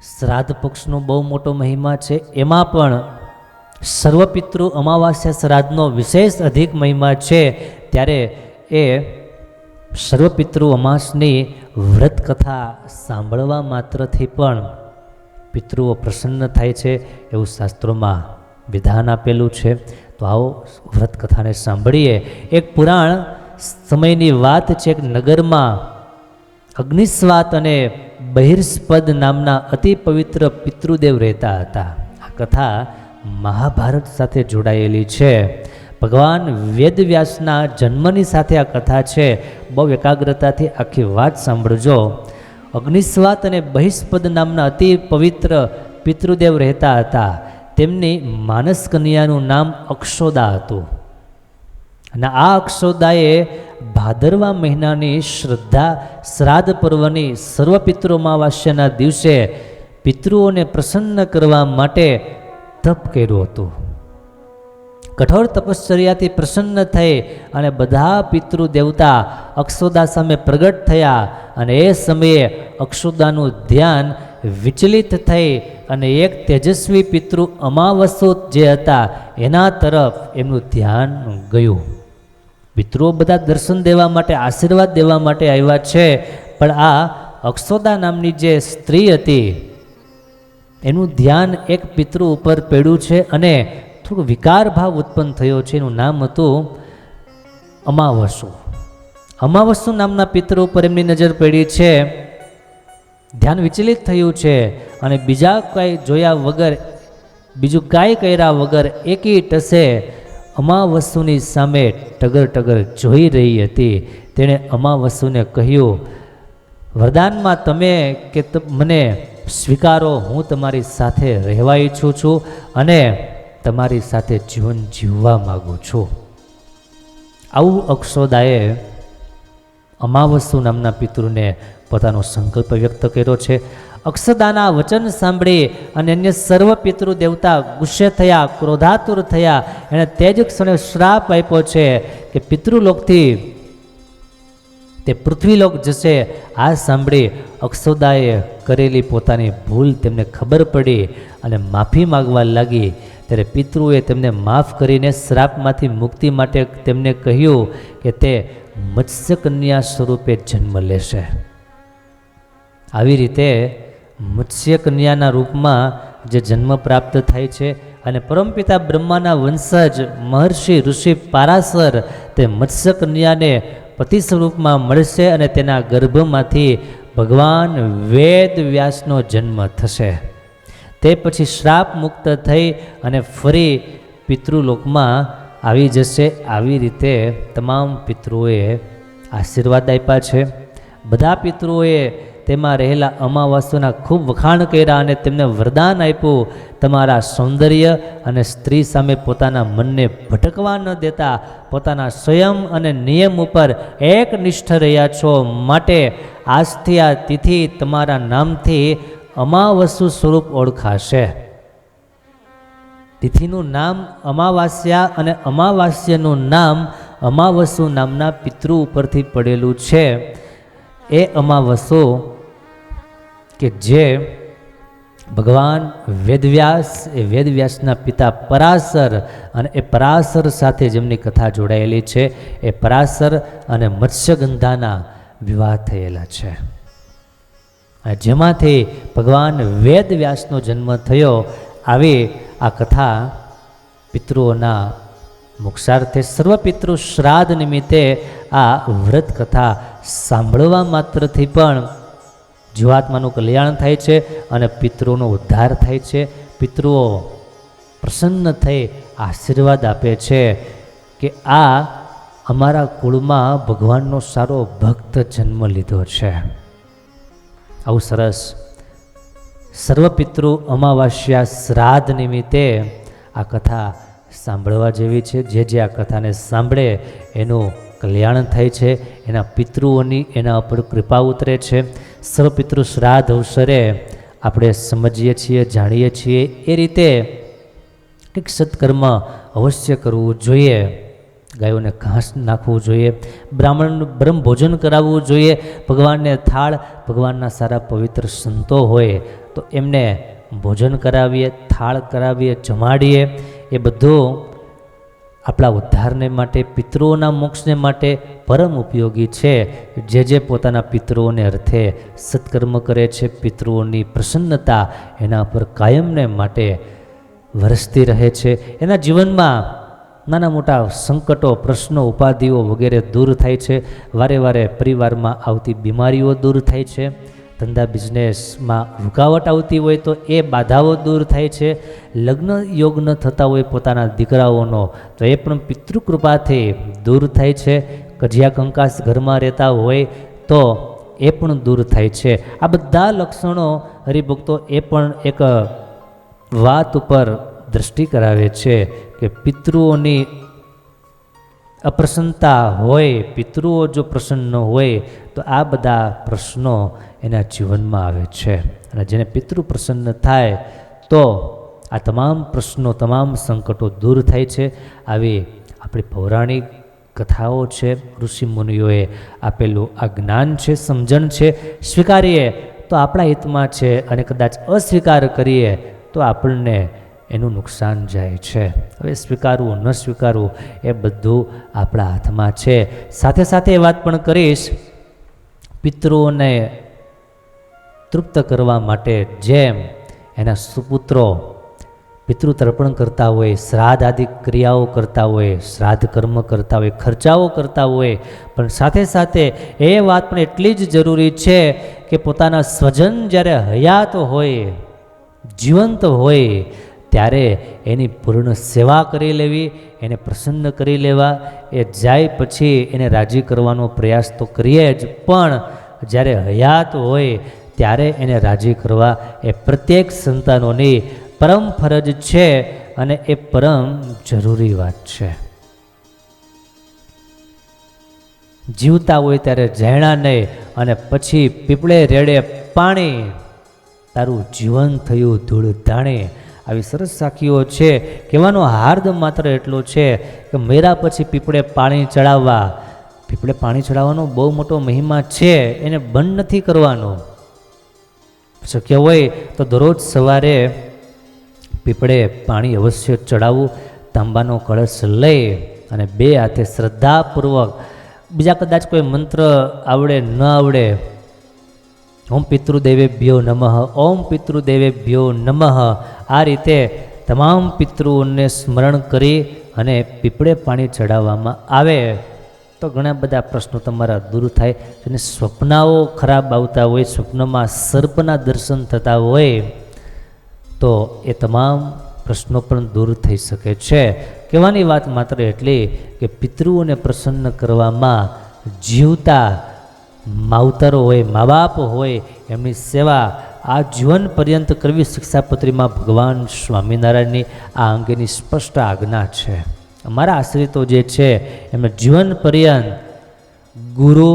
શ્રાદ્ધ પક્ષનો બહુ મોટો મહિમા છે. એમાં પણ સર્વપિતૃ અમાવાસ્યા શ્રાદ્ધનો વિશેષ અધિક મહિમા છે. ત્યારે એ સર્વપિતૃ અમાસની વ્રત કથા સાંભળવા માત્રથી પણ પિતૃઓ પ્રસન્ન થાય છે એવું શાસ્ત્રોમાં વિધાન આપેલું છે. તો આવો વ્રત કથાને સાંભળીએ. એક પુરાણ સમયની વાત છે, એક નગરમાં અગ્નિસ્વાત અને બહિર્સ્પદ નામના અતિ પવિત્ર પિતૃદેવ રહેતા હતા. આ કથા મહાભારત સાથે જોડાયેલી છે. ભગવાન વેદવ્યાસના જન્મની સાથે આ કથા છે. બહુ એકાગ્રતાથી આખી વાત સાંભળજો. અગ્નિસ્વાત અને બહિષ્પદ નામના અતિ પવિત્ર પિતૃદેવ રહેતા હતા. તેમની માનસ કન્યાનું નામ અક્ષોદા હતું. અને આ અક્ષોદાએ ભાદરવા મહિનાની શ્રદ્ધા, શ્રાદ્ધ પર્વની સર્વપિતૃ અમાવાસ્યાના દિવસે પિતૃઓને પ્રસન્ન કરવા માટે તપ કર્યું હતું. કઠોર તપશ્ચર્યાથી પ્રસન્ન થઈ અને બધા પિતૃ દેવતા અક્ષોદા સામે પ્રગટ થયા અને એ સમયે અક્ષોદાનું ધ્યાન વિચલિત થઈ અને એક તેજસ્વી પિતૃ અમાવસો જે હતા એના તરફ એમનું ધ્યાન ગયું. પિતૃઓ બધા દર્શન દેવા માટે, આશીર્વાદ દેવા માટે આવ્યા છે. પણ આ અક્ષોદા નામની જે સ્ત્રી હતી, એનું ધ્યાન એક પિતૃ ઉપર પડ્યું છે અને થોડું વિકાર ભાવ ઉત્પન્ન થયો છે. એનું નામ હતું અમાવસુ અમાવસુ નામના પિતૃ ઉપર એમની નજર પડી છે. ધ્યાન વિચલિત થયું છે અને બીજા કાંઈ જોયા વગર, બીજું કાંઈ કર્યા વગર એકી ટસે અમાવસ્તુની સામે ટગર ટગર જોઈ રહી હતી. તેણે અમાવસ્તુને કહ્યું, વરદાનમાં તમે કે મને સ્વીકારો, હું તમારી સાથે રહેવા ઈચ્છું છું અને તમારી સાથે જીવન જીવવા માગું છું. આવું અક્ષોદાએ અમાવસ્તુ નામના પિતૃને પોતાનો સંકલ્પ વ્યક્ત કર્યો છે. અક્ષદાના વચન સાંભળી અને અન્ય સર્વ પિતૃ દેવતા ગુસ્સે થયા, ક્રોધાતુર થયા. એણે તે જ ક્ષણે શ્રાપ આપ્યો છે કે પિતૃલોકથી તે પૃથ્વીલોક જશે. આ સાંભળી અક્ષોદાએ કરેલી પોતાની ભૂલ તેમને ખબર પડી અને માફી માગવા લાગી. ત્યારે પિતૃએ તેમને માફ કરીને શ્રાપમાંથી મુક્તિ માટે તેમને કહ્યું કે તે મત્સ્યકન્યા સ્વરૂપે જન્મ લેશે. આવી રીતે મત્સ્ય કન્યાના રૂપમાં જે જન્મ પ્રાપ્ત થાય છે અને પરમપિતા બ્રહ્માના વંશજ મહર્ષિ ઋષિ પારાસર તે મત્સ્ય કન્યાને પતિ સ્વરૂપમાં મળશે અને તેના ગર્ભમાંથી ભગવાન વેદ વ્યાસનો જન્મ થશે. તે પછી શ્રાપ મુક્ત થઈ અને ફરી પિતૃલોકમાં આવી જશે. આવી રીતે તમામ પિતૃઓએ આશીર્વાદ આપ્યા છે. બધા પિતૃઓએ તેમાં રહેલા અમાવાસ્યના ખૂબ વખાણ કર્યા અને તેમને વરદાન આપ્યું. તમારા સૌંદર્ય અને સ્ત્રી સામે પોતાના મનને ભટકવા ન દેતા પોતાના સ્વયં અને નિયમ ઉપર એકનિષ્ઠ રહ્યા છો. માટે આજથી આ તિથિ તમારા નામથી અમાવસુ સ્વરૂપ ઓળખાશે. તિથિનું નામ અમાવાસ્યા અને અમાવાસ્યનું નામ અમાવસુ નામના પિતૃ ઉપરથી પડેલું છે. એ અમાવસો કે જે ભગવાન વેદવ્યાસ, એ વેદવ્યાસના પિતા પરાસર અને એ પરાસર સાથે જેમની કથા જોડાયેલી છે, એ પરાસર અને મત્સ્યગંધાના વિવાહ થયેલા છે. જેમાંથી ભગવાન વેદવ્યાસનો જન્મ થયો આવી આ કથા પિતૃઓના મોક્ષાર્થે સર્વપિતૃ શ્રાદ્ધ નિમિત્તે આ વ્રત કથા સાંભળવા માત્રથી પણ જીવાત્માનું કલ્યાણ થાય છે અને પિતૃનો ઉદ્ધાર થાય છે. પિતૃઓ પ્રસન્ન થઈ આશીર્વાદ આપે છે કે આ અમારા કુળમાં ભગવાનનો સારો ભક્ત જન્મ લીધો છે. આવું સરસ. સર્વપિતૃ અમાવાસ્યા શ્રાદ્ધ નિમિત્તે આ કથા સાંભળવા જેવી છે. જે જે આ કથાને સાંભળે એનું કલ્યાણ થાય છે, એના પિતૃઓની એના ઉપર કૃપા ઉતરે છે. સર્વપિતૃ શ્રાદ્ધ અવસરે આપણે સમજીએ છીએ, જાણીએ છીએ એ રીતે કંઈક સત્કર્મ અવશ્ય કરવું જોઈએ. ગાયોને ઘાસ નાખવું જોઈએ, બ્રાહ્મણનું બ્રહ્મ ભોજન કરાવવું જોઈએ. ભગવાનને થાળ, ભગવાનના સારા પવિત્ર સંતો હોય તો એમને ભોજન કરાવીએ, થાળ કરાવીએ, જમાડીએ. એ બધું આપણા ઉદ્ધારને માટે, પિતૃઓના મોક્ષને માટે પરમ ઉપયોગી છે. જે જે પોતાના પિતૃઓને અર્થે સત્કર્મ કરે છે, પિતૃઓની પ્રસન્નતા એના પર કાયમને માટે વરસતી રહે છે. એના જીવનમાં નાના મોટા સંકટો, પ્રશ્નો, ઉપાધિઓ વગેરે દૂર થાય છે. વારે વારે પરિવારમાં આવતી બીમારીઓ દૂર થાય છે. ધંધા બિઝનેસમાં રૂકાવટ આવતી હોય તો એ બાધાઓ દૂર થાય છે. લગ્ન યોગ ન થતા હોય પોતાના દીકરાઓનો તો એ પણ પિતૃકૃપાથી દૂર થાય છે. કજિયા કંકાસ ઘરમાં રહેતા હોય તો એ પણ દૂર થાય છે. આ બધા લક્ષણો હરિભક્તો એ પણ એક વાત ઉપર દ્રષ્ટિ કરાવે છે કે પિતૃઓની અપ્રસન્નતા હોય, પિતૃઓ જો પ્રસન્ન હોય તો આ બધા પ્રશ્નો એના જીવનમાં આવે છે. અને જેને પિતૃ પ્રસન્ન થાય, તો આ તમામ પ્રશ્નો, તમામ સંકટો દૂર થાય છે. આવી આપણી પૌરાણિક કથાઓ છે. ઋષિ મુનિઓએ આપેલું આ જ્ઞાન છે, સમજણ છે. સ્વીકારીએ તો આપણા હિતમાં છે અને કદાચ અસ્વીકાર કરીએ તો આપણને એનું નુકસાન જાય છે. હવે સ્વીકારવું, ન સ્વીકારવું એ બધું આપણા હાથમાં છે. સાથે સાથે એ વાત પણ કરીશ. પિતૃઓને તૃપ્ત કરવા માટે જેમ એના સુપુત્રો પિતૃ તર્પણ કરતા હોય, શ્રાદ્ધ આદિ ક્રિયાઓ કરતા હોય, શ્રાદ્ધ કર્મ કરતા હોય, ખર્ચાઓ કરતા હોય, પણ સાથે સાથે એ વાત પણ એટલી જ જરૂરી છે કે પોતાના સ્વજન જ્યારે હયાત હોય, જીવંત હોય, ત્યારે એની પૂર્ણ સેવા કરી લેવી, એને પ્રસન્ન કરી લેવા, એ જાય પછી એને રાજી કરવાનો પ્રયાસ તો કરીએ જ, પણ જ્યારે હયાત હોય ત્યારે એને રાજી કરવા એ પ્રત્યેક સંતાનોની પરમ ફરજ છે અને એ પરમ જરૂરી વાત છે. જીવતા હોય ત્યારે ઝેણા નહીં અને પછી પીપળે રેડે પાણી. તારું જીવન થયું ધૂળ ધાણે આવી સરસ સાખીઓ છે. કહેવાનો હાર્દ માત્ર એટલો છે કે મેરા પછી પીપળે પાણી ચડાવવા. પીપળે પાણી ચડાવવાનો બહુ મોટો મહિમા છે. એને બંધ નથી કરવાનો. શક્ય હોય તો દરરોજ સવારે પીપળે પાણી અવશ્ય ચડાવવું, તાંબાનો કળશ લઈ અને બે હાથે શ્રદ્ધાપૂર્વક, બીજા કદાચ કોઈ મંત્ર આવડે, ન આવડે, ઓમ પિતૃદેવેભ્યો નમઃ, ઓમ પિતૃદેવેભ્યો નમઃ, આ રીતે તમામ પિતૃઓને સ્મરણ કરી અને પીપળે પાણી ચડાવવામાં આવે. તો ઘણા બધા પ્રશ્નો તમારા દૂર થાય અને સ્વપ્નાઓ ખરાબ આવતા હોય, સ્વપ્નમાં સર્પના દર્શન થતા હોય, તો એ તમામ પ્રશ્નો પણ દૂર થઈ શકે છે. કહેવાની વાત માત્ર એટલી કે પિતૃઓને પ્રસન્ન કરવામાં જીવતા માવતરો હોય મા બાપ હોય, એમની સેવા આ જીવન પર્યંત કરવી શિક્ષાપત્રીમાં ભગવાન સ્વામિનારાયણની આ અંગેની સ્પષ્ટ આજ્ઞા છે. અમારા આશ્રિતો જે છે, એમને જીવન પર્યંત ગુરુ,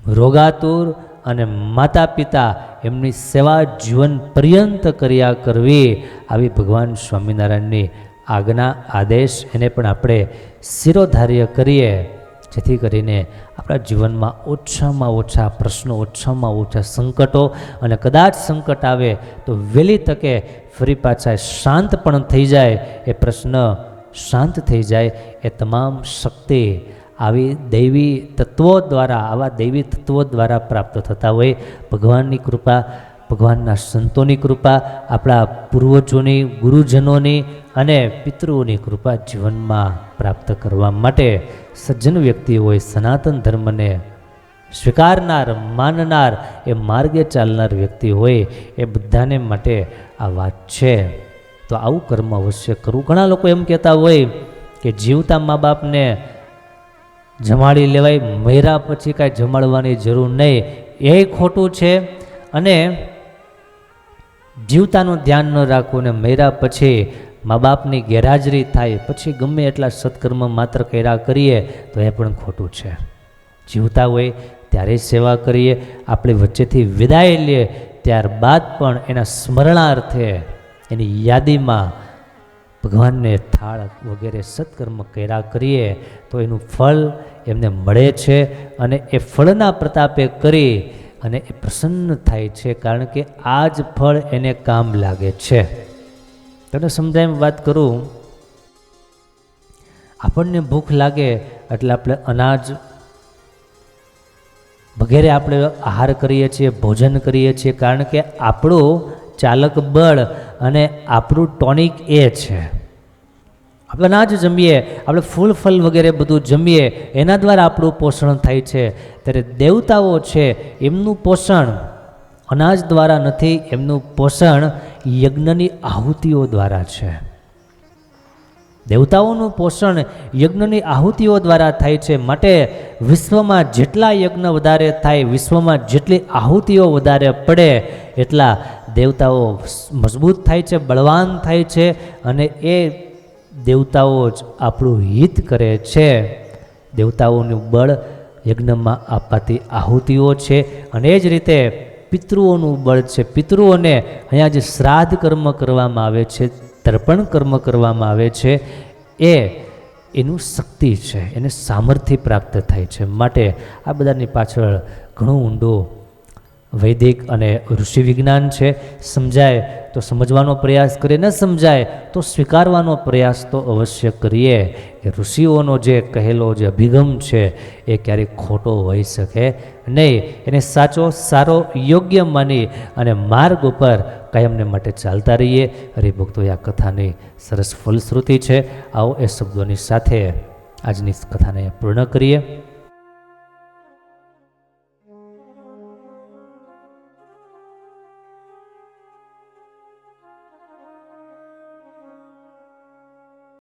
રોગાતુર અને માતા પિતા એમની સેવા જીવન પર્યંત કર્યા કરવી આવી ભગવાન સ્વામિનારાયણની આજ્ઞા, આદેશ એને પણ આપણે શિરોધાર્ય કરીએ. જેથી કરીને આપણા જીવનમાં ઓછામાં ઓછા પ્રશ્નો, ઓછામાં ઓછા સંકટો અને કદાચ સંકટ આવે તો વહેલી તકે ફરી પાછા શાંત પણ થઈ જાય એ પ્રશ્ન શાંત થઈ જાય એ તમામ શક્તિ આવી દૈવી તત્વો દ્વારા, આવા દૈવી તત્વો દ્વારા પ્રાપ્ત થતા હોય. ભગવાનની કૃપા, ભગવાનના સંતોની કૃપા, આપણા પૂર્વજોની, ગુરુજનોની અને પિતૃઓની કૃપા જીવનમાં પ્રાપ્ત કરવા માટે સજ્જન વ્યક્તિ હોય, સનાતન ધર્મને સ્વીકારનાર, માનનાર, એ માર્ગે ચાલનાર વ્યક્તિ હોય એ બધાને માટે આ વાત છે. તો આવું કર્મ અવશ્ય કરવું. ઘણા લોકો એમ કહેતા હોય કે જીવતા મા બાપને જમાડી લેવાય, મર્યા પછી કાંઈ જમાડવાની જરૂર નહીં. એ ખોટું છે અને જીવતાનું ધ્યાન ન રાખવું ને મર્યા પછી મા બાપની ગેરહાજરી થાય, પછી ગમે એટલા સત્કર્મ માત્ર કર્યા કરીએ, તો એ પણ ખોટું છે. જીવતા હોય ત્યારે સેવા કરીએ, આપણે વચ્ચેથી વિદાય લઈએ, ત્યારબાદ પણ એના સ્મરણાર્થે એની યાદીમાં ભગવાનને થાળ વગેરે સત્કર્મ કર્યા કરીએ, તો એનું ફળ એમને મળે છે અને એ ફળના પ્રતાપે કરી અને એ પ્રસન્ન થાય છે કારણ કે આ જ ફળ એને કામ લાગે છે. તને સમજાય વાત કરું? આપણને ભૂખ લાગે એટલે આપણે અનાજ વગેરે આપણે આહાર કરીએ છીએ, ભોજન કરીએ છીએ, કારણ કે આપણું ચાલક બળ અને આપણું ટોનિક એ છે. આપણે અનાજ જમીએ, આપણે ફૂલ ફલ વગેરે બધું જમીએ, એના દ્વારા આપણું પોષણ થાય છે. ત્યારે દેવતાઓ છે, એમનું પોષણ અનાજ દ્વારા નથી, એમનું પોષણ યજ્ઞની આહુતિઓ દ્વારા છે. દેવતાઓનું પોષણ યજ્ઞની આહુતિઓ દ્વારા થાય છે. માટે વિશ્વમાં જેટલા યજ્ઞ વધારે થાય, વિશ્વમાં જેટલી આહુતિઓ વધારે પડે, એટલા દેવતાઓ મજબૂત થાય છે, બળવાન થાય છે અને એ દેવતાઓ જ આપણું હિત કરે છે. દેવતાઓનું બળ યજ્ઞમાં આપવાતી આહુતિઓ છે અને એ જ રીતે પિતૃઓનું બળ છે. પિતૃઓને અહીંયા જે શ્રાદ્ધ કર્મ કરવામાં આવે છે, તર્પણ કર્મ કરવામાં આવે છે, એ એનું શક્તિ છે, એને સામર્થ્ય પ્રાપ્ત થાય છે. માટે આ બધાની પાછળ ઘણું ઊંડું વૈદિક અને ઋષિ વિજ્ઞાન છે, સમજાય તો સમજવાનો પ્રયાસ કરીએ, ન સમજાય તો સ્વીકારવાનો પ્રયાસ તો અવશ્ય કરીએ. કે ઋષિઓનો જે કહેલો, જે અભિગમ છે, એ ક્યારેય ખોટો હોઈ શકે નહીં. એને સાચો, સારો, યોગ્ય માની અને માર્ગ ઉપર કાયમને માટે ચાલતા રહીએ. હરિભક્તો, આ કથાની સરસ ફલશ્રુતિ છે. આવો એ શબ્દોની સાથે આજની કથાને પૂર્ણ કરીએ.